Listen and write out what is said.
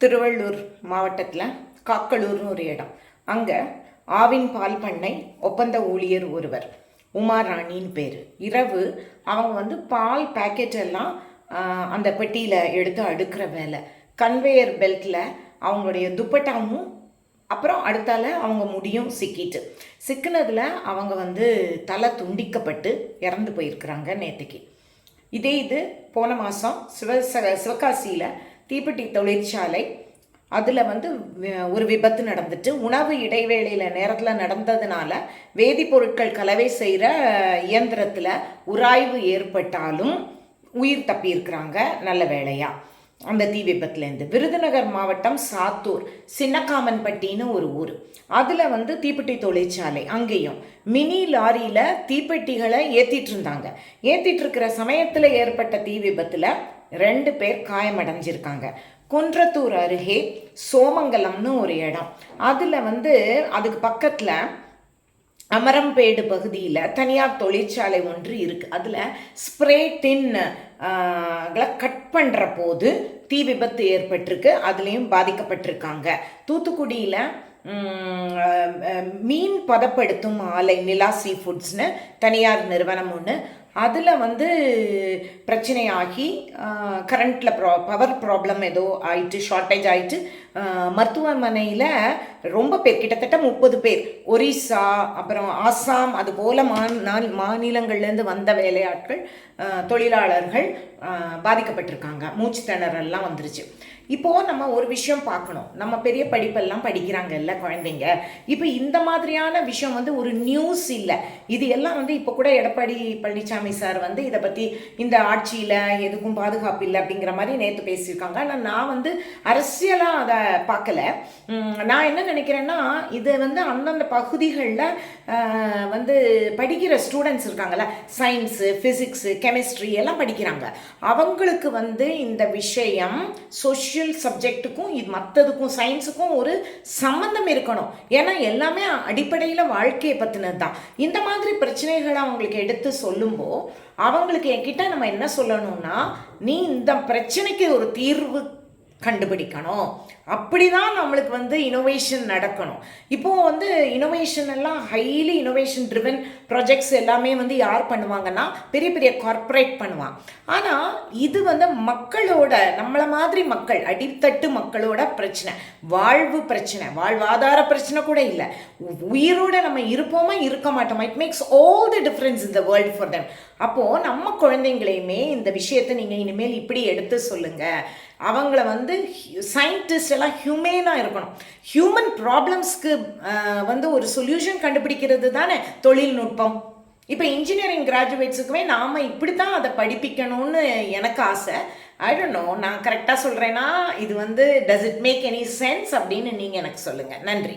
திருவள்ளூர் மாவட்டத்தில் காக்களூர்னு ஒரு இடம். அங்கே ஆவின் பால் பண்ணை ஒப்பந்த ஊழியர் ஒருவர் உமா ராணின்னு பேர். இரவு அவங்க வந்து பால் பாக்கெட் எல்லாம் அந்த பெட்டியில் எடுத்து அடுக்கிற வேலை. கன்வேயர் பெல்ட்டில் அவங்களுடைய துப்பட்டாவும் அப்புறம் அடுத்தால அவங்க முடியும் சிக்கிட்டு. சிக்கினதில் அவங்க வந்து தலை துண்டிக்கப்பட்டு இறந்து போயிருக்கிறாங்க நேற்றுக்கு இதே இது போன மாதம் சிவ ச- சிவகாசியில் தீப்பெட்டி தொழிற்சாலை அதில் வந்து ஒரு விபத்து நடந்துட்டு உணவு இடைவேளையில் நேரத்தில் நடந்ததுனால வேதிப்பொருட்கள் கலவை செய்கிற இயந்திரத்தில் உராய்வு ஏற்பட்டாலும் உயிர் தப்பியிருக்கிறாங்க நல்ல வேலையாக அந்த தீ விபத்துலேருந்து. விருதுநகர் மாவட்டம் சாத்தூர் சின்னக்காமன்பட்டின்னு ஒரு ஊர். அதில் வந்து தீப்பெட்டி தொழிற்சாலை அங்கேயும். மினி லாரியில் தீப்பெட்டிகளை ஏற்றிட்டு இருந்தாங்க ஏற்றிட்டு இருக்கிற சமயத்தில் ஏற்பட்ட தீ விபத்தில் ரெண்டு பேர் காயமடைஞ்சிருக்காங்க. குன்றத்தூர் அருகே சோமங்கலம்னு ஒரு இடம். அதில் வந்து அதுக்கு பக்கத்தில் அமரம்பேடு பகுதியில் தனியார் தொழிற்சாலை ஒன்று இருக்குது அதில் ஸ்ப்ரே டின் கட் பண்ணுற போது தீ விபத்து ஏற்பட்டிருக்கு அதுலேயும் பாதிக்கப்பட்டிருக்காங்க. தூத்துக்குடியில் மீன் பதப்படுத்தும் ஆலை நிலா சீ ஃபுட்ஸ்னு தனியார் நிறுவனம் ஒன்று அதில் வந்து பிரச்சனையாகி கரண்ட்டில் ப்ரா பவர் ப்ராப்ளம் ஏதோ ஆயிட்டு ஷார்ட்டேஜ் ஆயிட்டு மருத்துவமனையில் ரொம்ப பேர் கிட்டத்தட்ட முப்பது பேர் ஒரிசா அப்புறம் ஆசாம் அது போல் மா மாநிலங்கள்லேருந்து வந்த வேலையாட்கள் தொழிலாளர்கள் பாதிக்கப்பட்டிருக்காங்க. மூச்சு திணறல்லாம் வந்துருச்சு. இப்போது நம்ம ஒரு விஷயம் பார்க்கணும். நம்ம பெரிய படிப்பெல்லாம் படிக்கிறாங்கல்ல குழந்தைங்க. இப்போ இந்த மாதிரியான விஷயம் வந்து ஒரு நியூஸ் இல்லை. இது எல்லாம் வந்து இப்போ கூட எடப்பாடி பழனிசாமி சார் வந்து இதை பற்றி இந்த ஆட்சியில் எதுக்கும் பாதுகாப்பு இல்லை அப்படிங்கிற மாதிரி நேற்று பேசியிருக்காங்க. ஆனால் நான் வந்து அரசியலாக அதை பார்க்கல. நான் என்ன நினைக்கிறேன்னா இது வந்து அந்தந்த பகுதிகளில் வந்து படிக்கிற ஸ்டூடெண்ட்ஸ் இருக்காங்கல்ல. சயின்ஸு ஃபிசிக்ஸு கெமிஸ்ட்ரி எல்லாம் படிக்கிறாங்க. அவங்களுக்கு வந்து இந்த விஷயம் சோஷியல் சப்ஜெக்ட்டுக்கும் இது மற்றதுக்கும் சயின்ஸுக்கும் ஒரு சம்மந்தம் இருக்கணும். ஏன்னா எல்லாமே அடிப்படையில் வாழ்க்கையை பற்றினது தான் இந்த மாதிரி பிரச்சனைகளை அவங்களுக்கு எடுத்து சொல்லும்போது அவங்களுக்கு என்கிட்ட நம்ம என்ன சொல்லணும்னா நீ இந்த பிரச்சனைக்கு ஒரு தீர்வு கண்டுபிடிக்கணும். அப்படிதான் நம்மளுக்கு வந்து இனோவேஷன் நடக்கணும். இப்போது வந்து இனோவேஷன் எல்லாம் ஹைலி இனோவேஷன் ட்ரிவன் ப்ராஜெக்ட்ஸ் எல்லாமே வந்து யார் பண்ணுவாங்கன்னா பெரிய பெரிய கார்ப்பரேட் பண்ணுவான் ஆனால் இது வந்து மக்களோட நம்மளை மாதிரி மக்கள் அடித்தட்டு மக்களோட பிரச்சனை. வாழ்வு பிரச்சனை வாழ்வாதார பிரச்சனை கூட இல்லை. உயிரோட நம்ம இருப்போமா இருக்க மாட்டோமா? It makes all the difference இந்த வேர்ல்டு ஃபார் தெம் அப்போது நம்ம குழந்தைங்களையுமே இந்த விஷயத்தை நீங்கள் இனிமேல் இப்படி எடுத்து சொல்லுங்கள் அவங்கள வந்து சயின்டிஸ்ட் எல்லாம் ஹியூமேனாக இருக்கணும். ஹியூமன் ப்ராப்ளம்ஸ்க்கு வந்து ஒரு சொல்யூஷன் கண்டுபிடிக்கிறது தானே தொழில்நுட்பம். இப்போ இன்ஜினியரிங் கிராஜுவேட்ஸுக்குமே நாம் இப்படி தான் அதை படிப்பிக்கணும்னு எனக்கு ஆசை. ஐ டோன்ட் நோ நான் கரெக்டாக சொல்கிறேன்னா இது வந்து does it make any sense அப்படின்னு நீங்கள் எனக்கு சொல்லுங்கள் நன்றி.